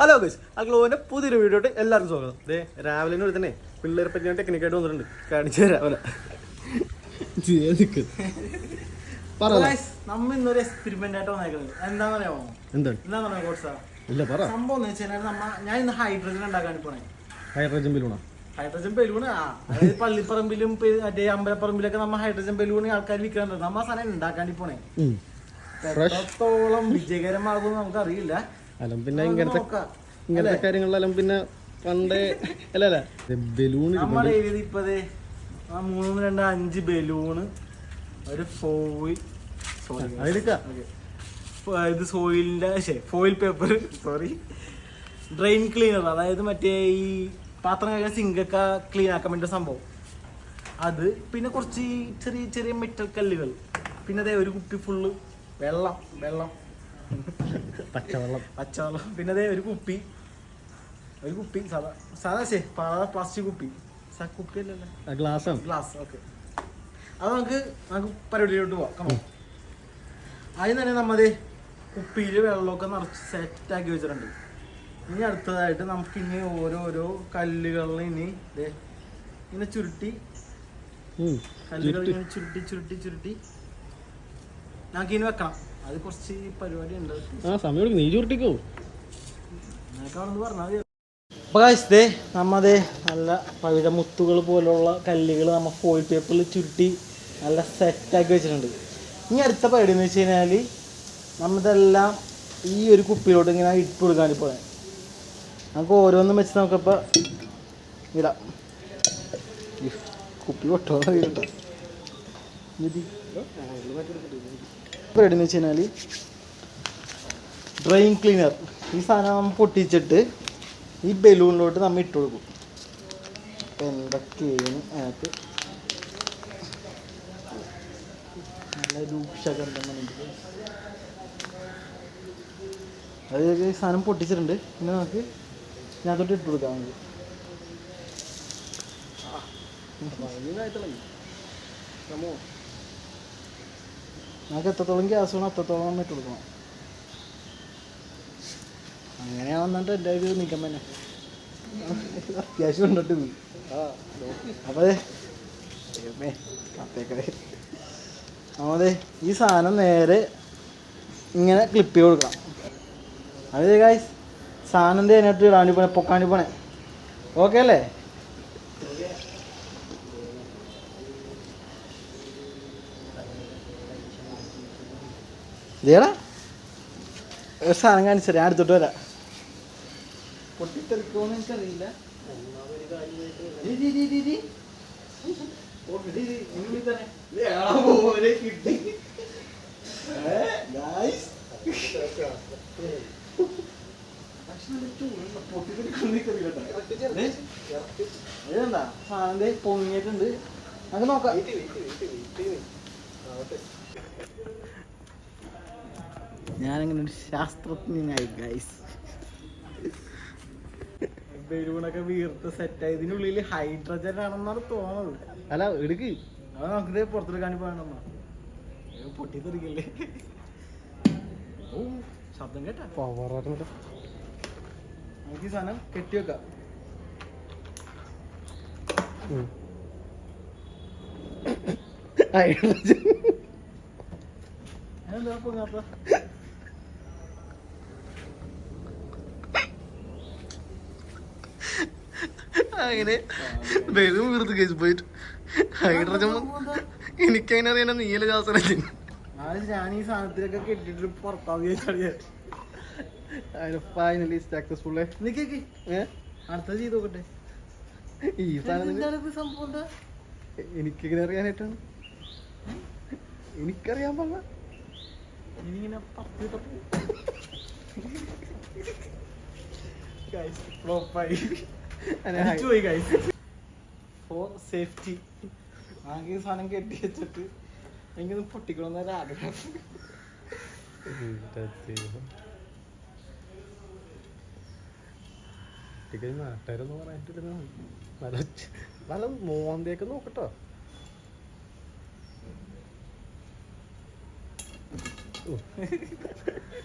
Hello guys ആ ഗ്ലോവിന്റെ പുതിയൊരു വീഡിയോട്ട് എല്ലാവർക്കും സ്വാഗതം. ദേ രാവിലെ ഒരു തന്നെ പിള്ളേരെ പറ്റി ഞാൻ ടെക്നിക്കായിട്ട് വന്നിട്ടുണ്ട്. കാണിച്ചു രാവിലെ നമ്മ ഇന്നൊരു എക്സ്പെരിമെന്റ് ആയിട്ട് വന്നേക്കുന്നത്. എന്താന്ന് അറിയാമോ എന്താണ്? എന്താന്ന് പറയാ കോഴ്സാ ഇല്ല പറ. സംഭവം എന്ന് വെച്ചാൽ നമ്മ ഞാൻ ഇന്ന് ഹൈഡ്രജൻ ഉണ്ടാക്കാൻ പോണേ. ഹൈഡ്രജൻ ബലൂണോ ഹൈഡ്രജൻ ബലൂൺ ആ. അതായത് പള്ളിപ്പറമ്പിലും മറ്റേ അമ്പലപ്പറമ്പിലൊക്കെ നമ്മ ഹൈഡ്രജൻ ബലൂൺ ആൾക്കാർ വിൽക്കാറുണ്ട് നമ്മ സാധനം ഉണ്ടാക്കാണ്ടി പോണേ. എത്രത്തോളം വിജയകരമാകും നമുക്ക് അറിയില്ല. അലം പിന്നെ ഇങ്ങനത്തെ ഇങ്ങനത്തെ കാര്യങ്ങളിലെല്ലാം പിന്നെ പണ്ടേ അല്ല അല്ല. ബലൂൺ നമ്മുടെ ഏരിയയിൽ ഇപ്പതേ ആ മൂന്ന് രണ്ട് അഞ്ച് ബലൂണ് ഒരു ഫോയിൽ സോറി അതെടുക്കാം ഇത് സോയിലിന്റെ foil paper sorry drain cleaner അതായത് മറ്റേ ഈ പാത്രം കഴുകാൻ സിങ്കൊക്കെ ക്ലീൻ ആക്കാൻ വേണ്ടി സംഭവം. അത് പിന്നെ കുറച്ച് ചെറിയ ചെറിയ മെറ്റൽ കല്ലുകൾ. പിന്നെ അതേ ഒരു കുപ്പി ഫുള്ള് വെള്ളം വെള്ളം. പച്ചവെള്ളം. പച്ചവെള്ളം. പിന്നെ അതേ ഒരു കുപ്പി. ഒരു കുപ്പി സാധാ സാധാ ശേ പ്ലാസ്റ്റിക് കുപ്പി. സാ കുപ്പി അല്ലല്ലേ. ഗ്ലാസ്. ഗ്ലാസ് ഓക്കെ അത് നമുക്ക് നമുക്ക് പരിപാടിയിലോട്ട് പോവാം. ആദ്യം തന്നെ നമ്മത് കുപ്പിയിൽ വെള്ളമൊക്കെ നിറച്ച് സെറ്റാക്കി വെച്ചിട്ടുണ്ട്. ഇനി അടുത്തതായിട്ട് നമുക്ക് ഇനി ഓരോരോ കല്ലുകളിൽ ഇനി ഇങ്ങനെ ചുരുട്ടി. കല്ലുകൾ ഇങ്ങനെ ചുരുട്ടി ചുരുട്ടി ചുരുട്ടി. നമുക്ക് ഇനി വെക്കണം. അത് കുറച്ച് പരിപാടി ഉണ്ട് ആ സമയം നീ ചുരുട്ടിക്കോ. അപ്പോൾ നമ്മതേ നല്ല പവിഴ മുത്തുകൾ പോലുള്ള കല്ലുകൾ നമ്മൾ ഫോയിൽ പേപ്പറിൽ ചുരുട്ടി നല്ല സെറ്റാക്കി വെച്ചിട്ടുണ്ട്. ഇനി അടുത്ത പരിപാടി എന്ന് വെച്ച് കഴിഞ്ഞാൽ നമ്മതെല്ലാം ഈ ഒരു കുപ്പിയിലോട്ട് ഇങ്ങനെ ഇട്ട് കൊടുക്കാൻ ഇപ്പോൾ നമുക്ക് ഓരോന്നും വെച്ച് നമുക്കിപ്പോൾ ഇടാം. കുപ്പി പൊട്ടോ എടുന്ന് വെച്ച് കഴിഞ്ഞാൽ ഡ്രെയിൻ ക്ലീനർ ഈ സാധനം നമ്മൾ പൊട്ടിച്ചിട്ട് ഈ ബലൂണിലോട്ട് നമ്മൾ ഇട്ട് കൊടുക്കും. എന്തൊക്കെയാണ് അതിനകത്ത് നല്ല രൂക്ഷഗന്ധമുണ്ട് അത് സാധനം പൊട്ടിച്ചിട്ടുണ്ട്. പിന്നെ നമുക്ക് ഇതിനകത്തോട്ട് ഇട്ട് കൊടുക്കാം നമുക്ക് എത്രത്തോളം ഗ്യാസ് വേണം അത്രത്തോളം ഇട്ട് കൊടുക്കണം. അങ്ങനെയാണെന്നിട്ട് എന്റെ ഇത് നിൽക്കാൻ തന്നെ. അത്യാവശ്യം ഉണ്ടിട്ട് പോയി അപ്പതേ അതെ ഈ സാധനം നേരെ ഇങ്ങനെ ക്ലിപ്പ് ചെയ്ത് കൊടുക്കണം. അതെ ഗായ്സ് സാധനം തേനായിട്ട് ഇടാണ്ടി പോണേ പൊക്കാണ്ടി പോണേ. ഓക്കെ അല്ലേ? ഇതേടാ. ഒരു സാധനം കാണിച്ചു ഞാൻ എടുത്തിട്ട് വരാം. പൊട്ടിത്തെറിക്കുമെന്ന് എനിക്കറിയില്ല. കിട്ടി. ഏ, guys. പക്ഷെ നല്ല ചൂടുണ്ട്. പൊട്ടിത്തെറിക്കുമെന്ന് എനിക്കറിയില്ല കേട്ടോ. ദേ, ഇതെന്താ സാധനം ദേ പൊങ്ങിയിട്ടുണ്ട് നമുക്ക് നോക്കാം ഞാനങ്ങനെ ഒരു ശാസ്ത്രജ്ഞനായി ഗൈസ് ബലൂണൊക്കെ വീർത്ത് സെറ്റായി ഇതിനുള്ളിൽ ഹൈഡ്രജൻ ആണെന്നാണ് തോന്നുന്നത്. അല്ല എടുക്ക്. അത് നമുക്കിത് പുറത്തെടുക്കാൻ പോകണം പൊട്ടിത്തെറിക്കല്ലേ? ഓ ശബ്ദം കേട്ടാ. പവറാണ് നമുക്ക് ഈ സാധനം കെട്ടി വെക്കാം. അങ്ങനെ വെറും വീർത്ത് കേസ് പോയിട്ട്. ഹൈഡ്രജൻ എനിക്കങ്ങനെ അറിയാൻ നീല ആദ്യം ഞാൻ ഈ സാധനത്തിലൊക്കെ കെട്ടിട്ട് പുറത്താവ് വിചാരിച്ചാൽ അതിന് ഫൈനലി സക്സസ്ഫുൾ അടുത്തത് ചെയ്ത് നോക്കട്ടെ. ഈ സംഭവം എനിക്കിങ്ങനെ അറിയാനായിട്ടാണ്. എനിക്കറിയാൻ പാടില്ല. ഇനിയിങ്ങനെ ഫോർ സേഫ്റ്റി ആകെ സാധനം കെട്ടി വെച്ചിട്ട് എനിക്കൊന്ന് പൊട്ടിക്കണമെന്നൊരു ആഗ്രഹം നാട്ടുകാരെന്ന് പറഞ്ഞിട്ടിരുന്ന നല്ല നല്ല മോന്തയൊക്കെ നോക്കട്ടോ.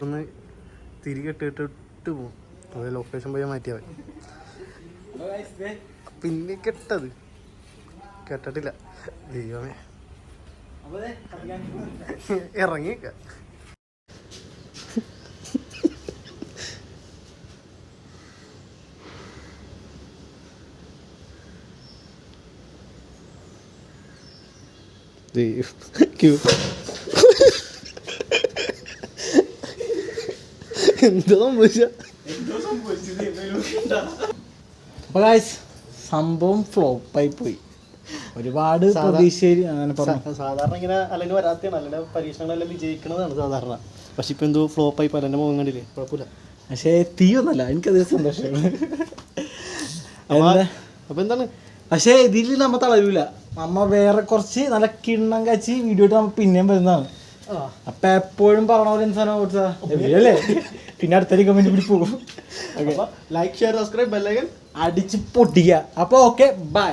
ഒന്ന് തിരികെ ഇട്ടിട്ട് പോകും അത് ലൊക്കേഷൻ പോയി മാറ്റിയാൽ പിന്നെ കെട്ടത്. കെട്ടിട്ടില്ല. ദൈവമേ. അപ്പോൾ ഇറങ്ങിക്ക എന്തോ സംഭവിച്ച? അപ്പോൾ ഗായ്സ് സംഭവം ഫ്ലോപ്പായി പോയി. ഒരുപാട് പ്രതീക്ഷ അങ്ങനെ പറഞ്ഞു. സാധാരണ ഇങ്ങനെ അല്ലെങ്കിൽ വരാത്തതാണ്. അല്ലെങ്കിൽ പരീക്ഷണങ്ങളെല്ലാം വിജയിക്കുന്നതാണ് സാധാരണ. പക്ഷെ ഇപ്പൊ എന്തോ ഫ്ലോപ്പായി ആയി പല മുഖം കണ്ടില്ലേ? കുഴപ്പമില്ല. പക്ഷേ ഒന്നല്ല എനിക്കത് സന്തോഷമാണ് അപ്പൊ എന്താണ്? പക്ഷേ ഇതിൽ നമ്മ തളരൂല. നമ്മ വേറെ കുറച്ച് നല്ല കിണ്ണം കച്ചി വീഡിയോ ഇട്ട് നമ്മ പിന്നെയും വരുന്നതാണ്. അപ്പൊ എപ്പോഴും പറഞ്ഞ പോലെ സാധനം പിന്നെ അടുത്ത കമന്റ് കൂടി പോകും. ലൈക്ക് ഷെയർ സബ്സ്ക്രൈബ് ബെല്ലൈക്കൻ അടിച്ച് പൊട്ടിക്കുക അപ്പൊ ഓക്കെ ബൈ